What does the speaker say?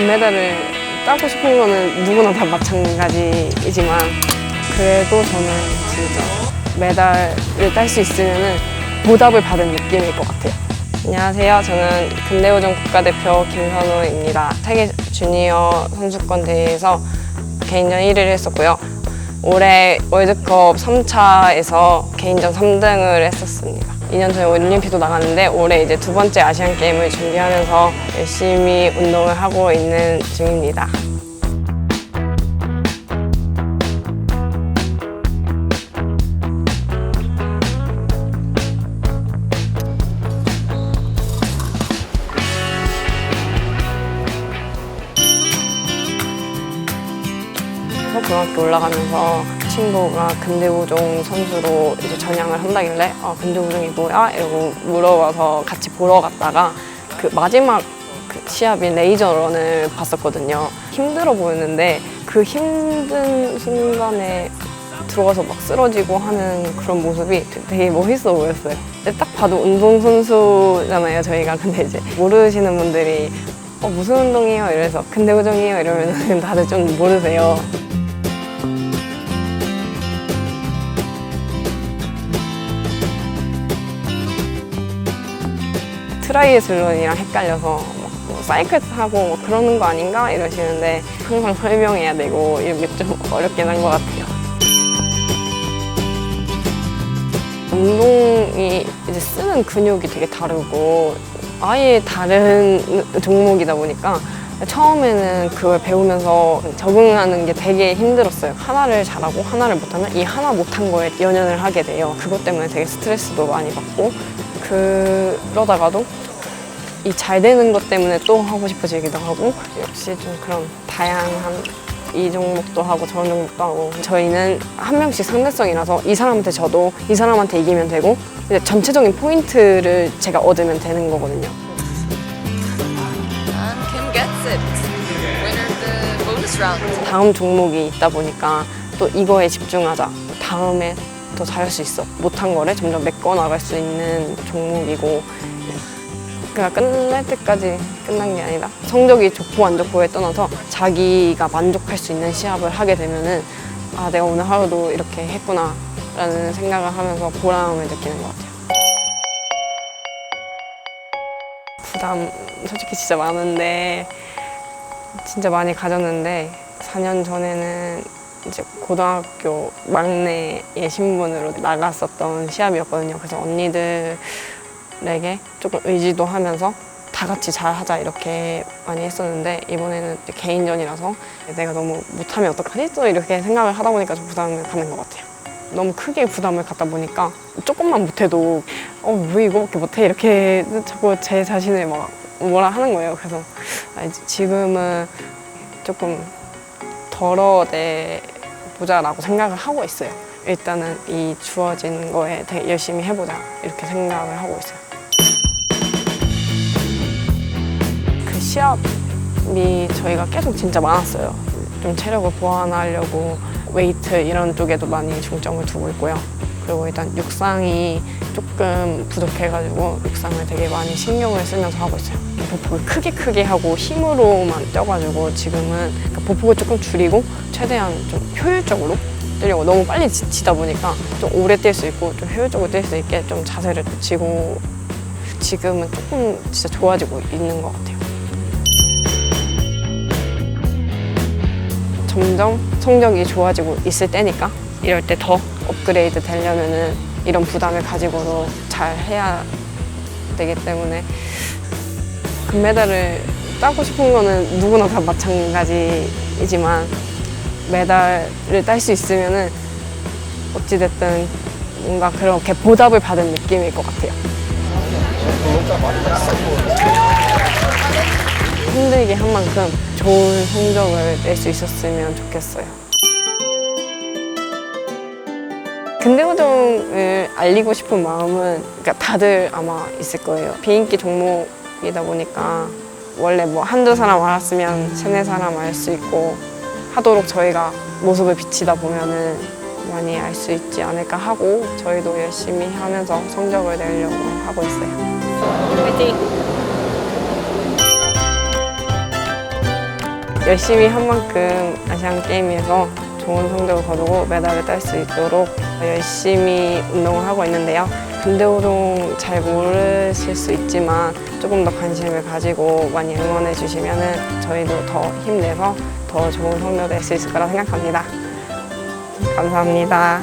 금메달을 따고 싶은 거는 누구나 다 마찬가지이지만 그래도 저는 진짜 메달을 딸 수 있으면은 보답을 받은 느낌일 것 같아요. 안녕하세요. 저는 근대오전 국가대표 김선우입니다. 세계 주니어 선수권 대회에서 개인전 1위를 했었고요. 올해 월드컵 3차에서 개인전 3등을 했었습니다. 2년 전에 올림픽도 나갔는데 올해 이제 두 번째 아시안 게임을 준비하면서 열심히 운동을 하고 있는 중입니다. 고등학교 올라가면서 친구가 근대우종 선수로 이제 전향을 한다길래 아 근대우종이 뭐야? 이러고 물어봐서 같이 보러 갔다가 그 마지막 그 시합인 레이저런을 봤었거든요. 힘들어 보였는데 그 힘든 순간에 들어가서 막 쓰러지고 하는 그런 모습이 되게 멋있어 보였어요. 근데 딱 봐도 운동선수잖아요, 저희가. 근데 이제 모르시는 분들이 어, 무슨 운동이에요? 이래서 근대우종이에요? 이러면 다들 좀 모르세요. 트라이애슬론이랑 헷갈려서 막뭐 사이클 타고 뭐 그러는 거 아닌가 이러시는데 항상 설명해야 되고 이런 게좀 어렵긴 한 것 같아요. 운동이 이제 쓰는 근육이 되게 다르고 아예 다른 종목이다 보니까 처음에는 그걸 배우면서 적응하는 게 되게 힘들었어요. 하나를 잘하고 하나를 못하면 이 하나 못한 거에 연연을 하게 돼요. 그것 때문에 되게 스트레스도 많이 받고 그러다가도 이 잘 되는 것 때문에 또 하고 싶어지기도 하고 역시 좀 그런 다양한 이 종목도 하고 저런 종목도 하고 저희는 한 명씩 상대성이라서 이 사람한테 져도 이 사람한테 이기면 되고 이제 전체적인 포인트를 제가 얻으면 되는 거거든요. 다음 종목이 있다 보니까 또 이거에 집중하자. 다음에 더 잘할 수 있어. 못한 거를 점점 메꿔 나갈 수 있는 종목이고 그냥 끝날 때까지 끝난 게 아니라 성적이 좋고 안 좋고에 떠나서 자기가 만족할 수 있는 시합을 하게 되면은 아 내가 오늘 하루도 이렇게 했구나 라는 생각을 하면서 보람을 느끼는 것 같아요. 부담 솔직히 진짜 많은데 진짜 많이 가졌는데 4년 전에는 이제 고등학교 막내의 신분으로 나갔었던 시합이었거든요. 그래서 언니들에게 조금 의지도 하면서 다 같이 잘 하자 이렇게 많이 했었는데 이번에는 개인전이라서 내가 너무 못하면 어떡하지? 또 이렇게 생각을 하다 보니까 좀 부담을 갖는 것 같아요. 너무 크게 부담을 갖다 보니까 조금만 못해도 어 왜 이거밖에 못해 이렇게 자꾸 제 자신을 막 뭐라 하는 거예요. 그래서 아, 지금은 조금 덜어내 보자라고 생각을 하고 있어요. 일단은 이 주어진 거에 되게 열심히 해보자 이렇게 생각을 하고 있어요. 그 시합이 저희가 계속 진짜 많았어요. 좀 체력을 보완하려고 웨이트 이런 쪽에도 많이 중점을 두고 있고요. 그리고 일단 육상이 조금 부족해가지고 육상을 되게 많이 신경을 쓰면서 하고 있어요. 보폭을 크게 크게 하고 힘으로만 뛰어가지고 지금은 그러니까 보폭을 조금 줄이고 최대한 좀 효율적으로 뛰려고 너무 빨리 지치다 보니까 좀 오래 뛸 수 있고 좀 효율적으로 뛸 수 있게 좀 자세를 붙이고 지금은 조금 진짜 좋아지고 있는 것 같아요. 점점 성적이 좋아지고 있을 때니까 이럴 때 더 업그레이드 되려면은 이런 부담을 가지고도 잘 해야 되기 때문에 금메달을 따고 싶은 거는 누구나 다 마찬가지이지만 메달을 딸 수 있으면은 어찌됐든 뭔가 그렇게 보답을 받은 느낌일 것 같아요. 힘들게 한 만큼 좋은 성적을 낼 수 있었으면 좋겠어요. 근대우종을 알리고 싶은 마음은 그러니까 다들 아마 있을 거예요. 비인기 종목이다 보니까 원래 뭐 한두 사람 알았으면 세네 사람 알 수 있고 하도록 저희가 모습을 비치다 보면은 많이 알 수 있지 않을까 하고 저희도 열심히 하면서 성적을 내려고 하고 있어요. 화이팅! 열심히 한 만큼 아시안 게임에서 좋은 성적을 거두고 메달을 딸 수 있도록 열심히 운동을 하고 있는데요. 근대오동 잘 모르실 수 있지만 조금 더 관심을 가지고 많이 응원해 주시면 저희도 더 힘내서 더 좋은 성적 낼수 있을 거라 생각합니다. 감사합니다.